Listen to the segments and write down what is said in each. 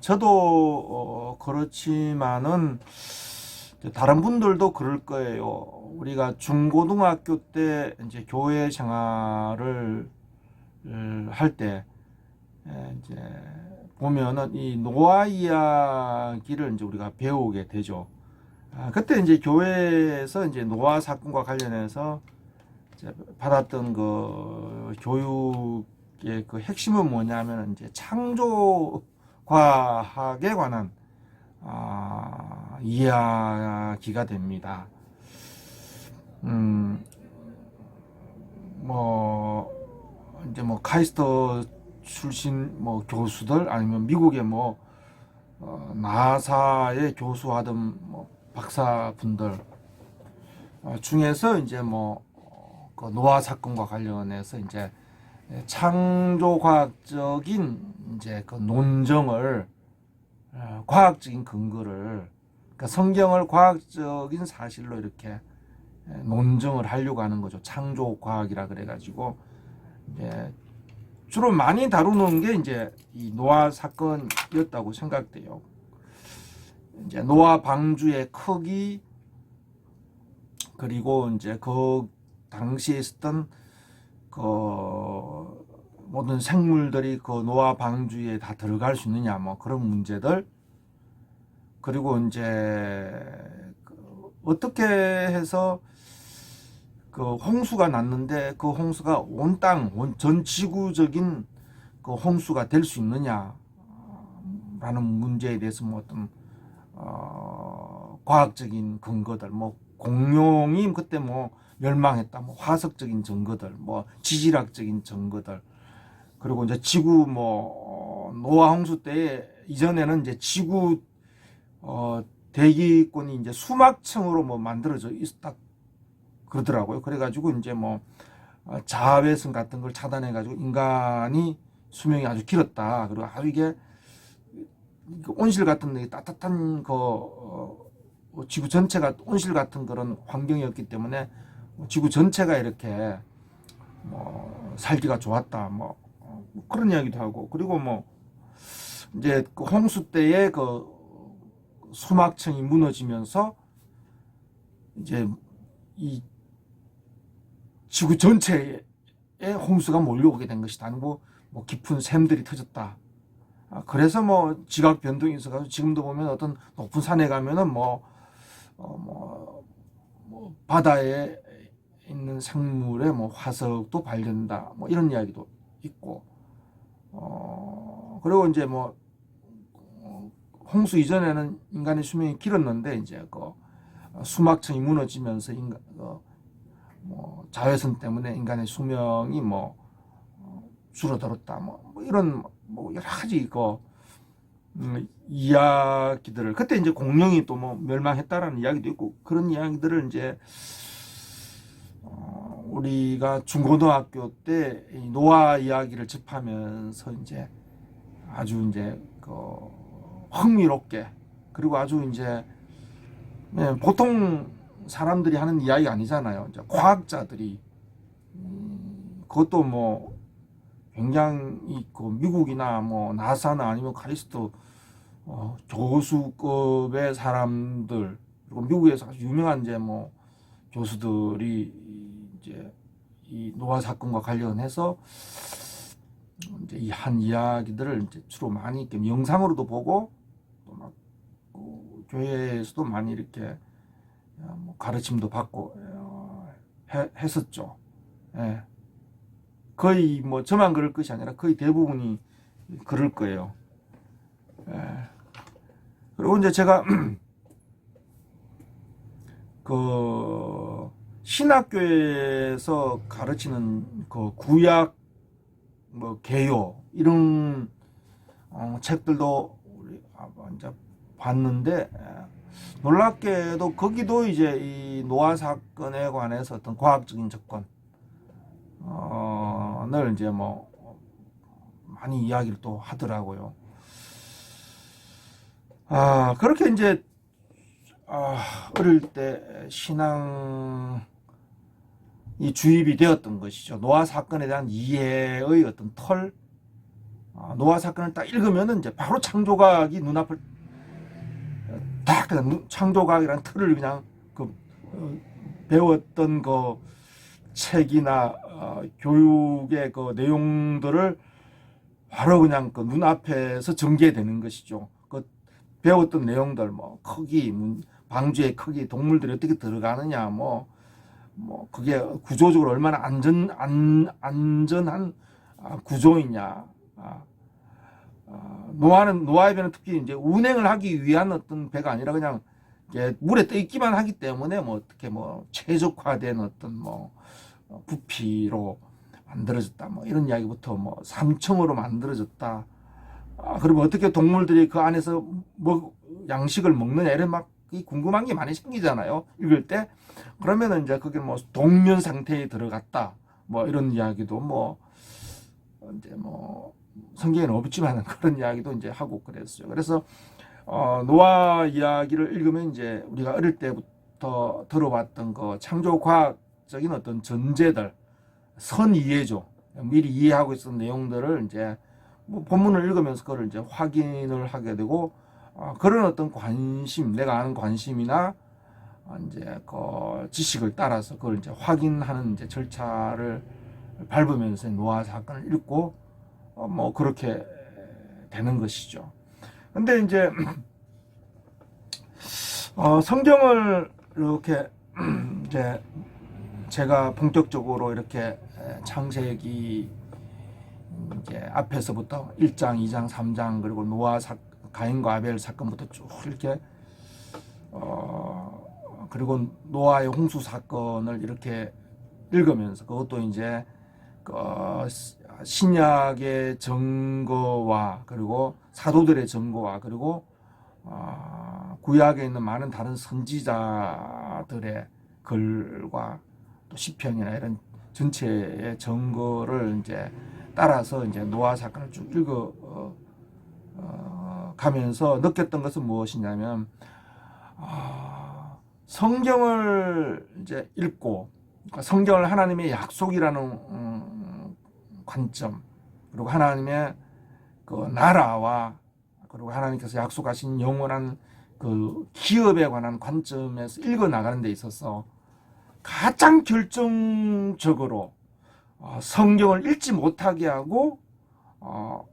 저도 어, 그렇지만은 다른 분들도 그럴 거예요. 우리가 중고등학교 때 이제 교회 생활을 할 때 이제 보면은 이 노아 이야기를 이제 우리가 배우게 되죠. 아, 그때 이제 교회에서 이제 노아 사건과 관련해서 받았던 그 교육의 그 핵심은 뭐냐면 이제 창조 과학에 관한 아, 이야기가 됩니다. 음, 뭐 이제 뭐 카이스터 출신 뭐 교수들 아니면 미국의 뭐 어, 나사의 교수하던 뭐 박사분들 어, 중에서 이제 뭐 어, 그 노아 사건과 관련해서 이제 창조 과학적인 이제 그 논정을 어, 과학적인 근거를 그러니까 성경을 과학적인 사실로 이렇게 에, 논정을 하려고 하는 거죠. 창조 과학이라 그래가지고 이제 주로 많이 다루는 게 이제 이 노아 사건이었다고 생각돼요. 이제 노아 방주의 크기 그리고 이제 그 당시에 있었던 그 모든 생물들이 그 노아 방주에 다 들어갈 수 있느냐 뭐 그런 문제들. 그리고 이제 그 어떻게 해서 그 홍수가 났는데 그 홍수가 온 땅, 온 전 지구적인 그 홍수가 될 수 있느냐라는 문제에 대해서 뭐 어떤 어, 과학적인 근거들, 뭐 공룡이 그때 뭐 멸망했다, 뭐 화석적인 증거들, 뭐 지질학적인 증거들, 그리고 이제 지구 뭐 어, 노아 홍수 때 이전에는 이제 지구 어, 대기권이 이제 수막층으로 뭐 만들어져 있었다 그러더라고요. 그래가지고 이제 뭐 어, 자외선 같은 걸 차단해가지고 인간이 수명이 아주 길었다. 그리고 아주 이게 그 온실 같은 데 따뜻한 그 어, 지구 전체가 온실 같은 그런 환경이었기 때문에 지구 전체가 이렇게 뭐 살기가 좋았다. 뭐 어, 그런 이야기도 하고 그리고 뭐 이제 그 홍수 때에 그 수막층이 무너지면서 이제 이 지구 전체에 홍수가 몰려오게 된 것이다. 뭐, 뭐 깊은 샘들이 터졌다. 아, 그래서 뭐 지각 변동이 있어가지고 지금도 보면 어떤 높은 산에 가면은 뭐, 어, 뭐, 뭐 바다에 있는 생물의 뭐 화석도 발견다. 뭐 이런 이야기도 있고, 어, 그리고 이제 뭐 어, 홍수 이전에는 인간의 수명이 길었는데 이제 그 수막층이 무너지면서 인간, 어, 뭐 자외선 때문에 인간의 수명이 뭐 어, 줄어들었다 뭐, 뭐 이런 뭐 여러 가지 그 음, 이야기들을 그때 이제 공룡이 또 뭐 멸망했다라는 이야기도 있고 그런 이야기들을 이제 어, 우리가 중고등학교 때이 노아 이야기를 접하면서 이제 아주 이제 그 흥미롭게 그리고 아주 이제 네, 보통 사람들이 하는 이야기가 아니잖아요. 이제 과학자들이 음, 그것도 뭐 굉장히 그 미국이나 뭐 나사나 아니면 카리스트 어, 교수급의 사람들 그리고 미국에서 아주 유명한 이제 뭐 교수들이 이제 이 노아 사건과 관련해서 이제 이 한 이야기들을 이제 주로 많이 이렇게 영상으로도 보고 또막 그 교회에서도 많이 이렇게 어, 뭐 가르침도 받고 어, 해, 했었죠. 예. 거의 뭐 저만 그럴 것이 아니라 거의 대부분이 그럴 거예요. 예. 그리고 이제 제가 그 신학교에서 가르치는 그 구약 뭐 개요 이런 어, 책들도 우리 이제 봤는데 놀랍게도 거기도 이제 이 노아 사건에 관해서 어떤 과학적인 접근을 이제 뭐 많이 이야기를 또 하더라고요. 아 그렇게 이제 아, 어릴 때 신앙 이 주입이 되었던 것이죠. 노아 사건에 대한 이해의 어떤 털, 어, 노아 사건을 딱 읽으면은 이제 바로 창조각이 눈앞을 딱 그냥 눈- 창조각이라는 틀을 그냥 그 어, 배웠던 그 책이나 어, 교육의 그 내용들을 바로 그냥 그 눈앞에서 전개되는 것이죠. 그 배웠던 내용들 뭐 크기, 문- 방주의 크기, 동물들이 어떻게 들어가느냐 뭐 뭐 그게 구조적으로 얼마나 안전 안 안전한 아, 구조이냐. 아, 아, 노아는 노아의 배는 특히 이제 운행을 하기 위한 어떤 배가 아니라 그냥 물에 떠 있기만 하기 때문에 뭐 어떻게 뭐 최적화된 어떤 뭐 어, 부피로 만들어졌다 뭐 이런 이야기부터 뭐 삼층으로 만들어졌다. 아, 그리고 어떻게 동물들이 그 안에서 뭐 양식을 먹느냐 이런 막이 궁금한 게 많이 생기잖아요. 읽을 때 그러면은 이제 그게 뭐 동면 상태에 들어갔다 뭐 이런 이야기도 뭐 이제 뭐 성경에는 없지만 그런 이야기도 이제 하고 그랬어요. 그래서 어, 노아 이야기를 읽으면 이제 우리가 어릴 때부터 들어봤던 그 창조 과학적인 어떤 전제들 선 이해죠. 미리 이해하고 있었던 내용들을 이제 뭐 본문을 읽으면서 그걸 이제 확인을 하게 되고 어, 그런 어떤 관심, 내가 아는 관심이나 어, 이제 그 지식을 따라서 그걸 이제 확인하는 이제 절차를 밟으면서 노아 사건을 읽고 어, 뭐 그렇게 되는 것이죠. 근데 이제 어, 성경을 이렇게 이제 제가 본격적으로 이렇게 창세기 이제 앞에서부터 1장, 2장, 3장 그리고 노아 사 가인과 아벨 사건부터 쭉 이렇게 어 그리고 노아의 홍수 사건을 이렇게 읽으면서 그것도 이제 그 신약의 증거와 그리고 사도들의 증거와 그리고 어 구약에 있는 많은 다른 선지자들의 글과 또 시편이나 이런 전체의 증거를 이제 따라서 이제 노아 사건을 쭉 읽어 어, 어, 가면서 느꼈던 것은 무엇이냐면 아, 성경을 이제 읽고 그러니까 성경을 하나님의 약속이라는 음, 관점 그리고 하나님의 그 나라와 그리고 하나님께서 약속하신 영원한 그 기업에 관한 관점에서 읽어 나가는 데 있어서 가장 결정적으로 어, 성경을 읽지 못하게 하고 어,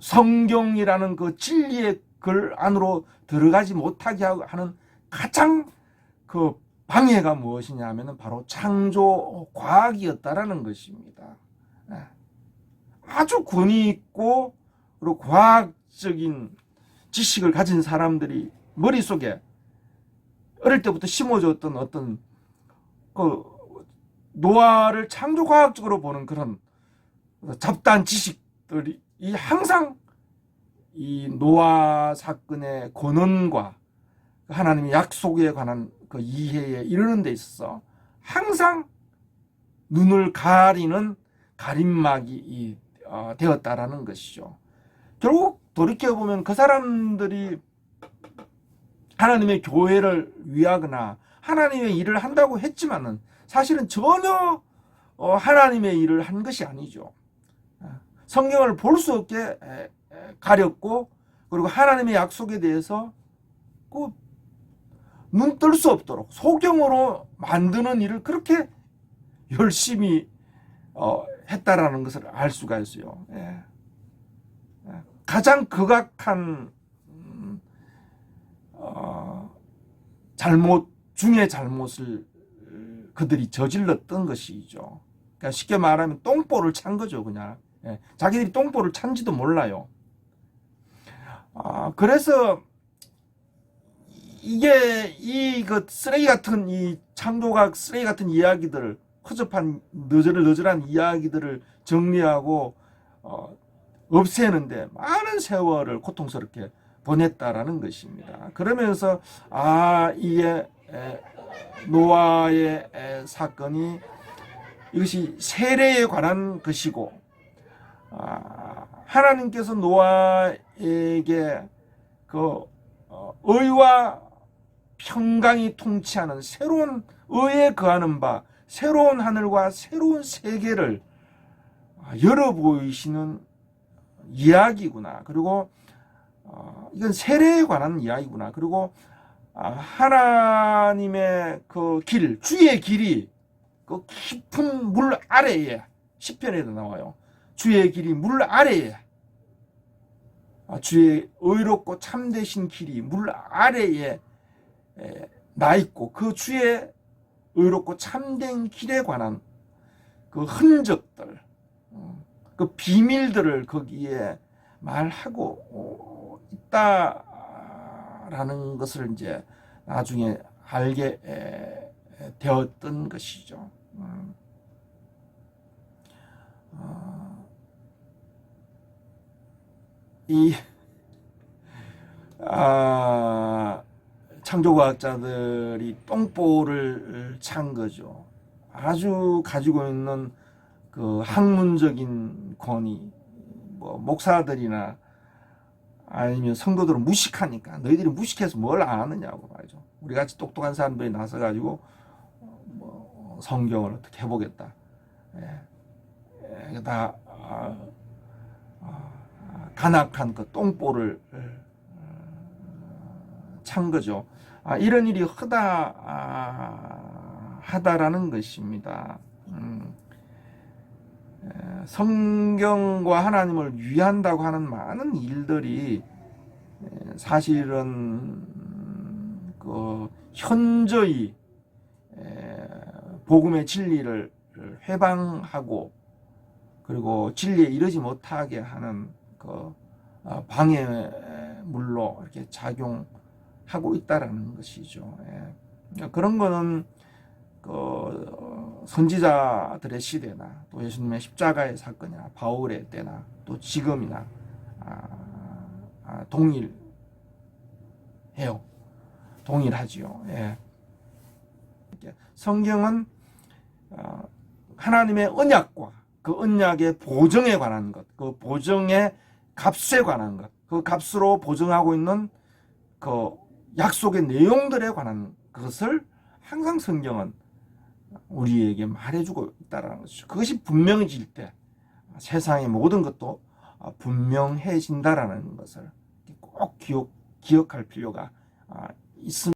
성경이라는 그 진리의 글 안으로 들어가지 못하게 하는 가장 그 방해가 무엇이냐면은 바로 창조 과학이었다라는 것입니다. 예. 아주 권위 있고 그리고 과학적인 지식을 가진 사람들이 머릿속에 어릴 때부터 심어줬던 어떤 그 노화를 창조 과학적으로 보는 그런 잡다한 지식들이 이 항상 이 노아 사건의 권원과 하나님의 약속에 관한 그 이해에 이르는 데 있어서 항상 눈을 가리는 가림막이 이, 어, 되었다라는 것이죠. 결국 돌이켜 보면 그 사람들이 하나님의 교회를 위하거나 하나님의 일을 한다고 했지만은 사실은 전혀 어, 하나님의 일을 한 것이 아니죠. 성경을 볼 수 없게 가렸고 그리고 하나님의 약속에 대해서 눈뜰 수 없도록 소경으로 만드는 일을 그렇게 열심히 어, 했다라는 것을 알 수가 있어요. 예. 가장 극악한 음, 어, 잘못 중의 잘못을 그들이 저질렀던 것이죠. 그러니까 쉽게 말하면 똥볼을 찬 거죠, 그냥. 예, 자기들이 똥볼을 찬지도 몰라요. 아, 그래서 이게 이 그 쓰레기 같은 이 창조각 쓰레기 같은 이야기들을 허접한 너저를 너절한 이야기들을 정리하고 어, 없애는데 많은 세월을 고통스럽게 보냈다라는 것입니다. 그러면서 아 이게 에, 노아의 에, 사건이 이것이 세례에 관한 것이고 아, 하나님께서 노아에게 그 어, 의와 평강이 통치하는 새로운 의에 거하는 바 새로운 하늘과 새로운 세계를 열어 보이시는 이야기구나. 그리고 어, 이건 세례에 관한 이야기구나. 그리고 아, 하나님의 그 길, 주의 길이 그 깊은 물 아래에 시편에도 나와요. 주의 길이 물 아래에 아, 주의 의롭고 참되신 길이 물 아래에 에, 나 있고 그 주의 의롭고 참된 길에 관한 그 흔적들, 어, 그 비밀들을 거기에 말하고 어, 있다라는 것을 이제 나중에 알게 되었던 것이죠. 음. 어, 이 아, 창조과학자들이 똥볼을 찬 거죠. 아주 가지고 있는 그 학문적인 권위, 뭐 목사들이나 아니면 성도들은 무식하니까 너희들이 무식해서 뭘 아느냐고 말이죠. 우리 같이 똑똑한 사람들이 나서 가지고 뭐 성경을 어떻게 해보겠다. 예. 예, 다 아, 아, 간악한 그 똥볼을 어, 찬 거죠. 아, 이런 일이 허다 아, 하다라는 것입니다. 음, 에, 성경과 하나님을 위한다고 하는 많은 일들이 에, 사실은 음, 그 현저히 에, 복음의 진리를 회방하고 그리고 진리에 이르지 못하게 하는 그 어, 방해물로 이렇게 작용하고 있다라는 것이죠. 예. 그런 거는 그 어, 선지자들의 시대나 또 예수님의 십자가의 사건이나 바울의 때나 또 지금이나 아, 아, 동일해요. 동일하지요. 예. 성경은 어, 하나님의 언약과 그 언약의 보정에 관한 것, 그 보정의 값에 관한 것, 그 값으로 보정하고 있는 그 약속의 내용들에 관한 것을 항상 성경은 우리에게 말해주고 있다라는 것이죠. 그것이 분명해질 때 세상의 모든 것도 분명해진다라는 것을 꼭 기억, 기억할 필요가 있습니다.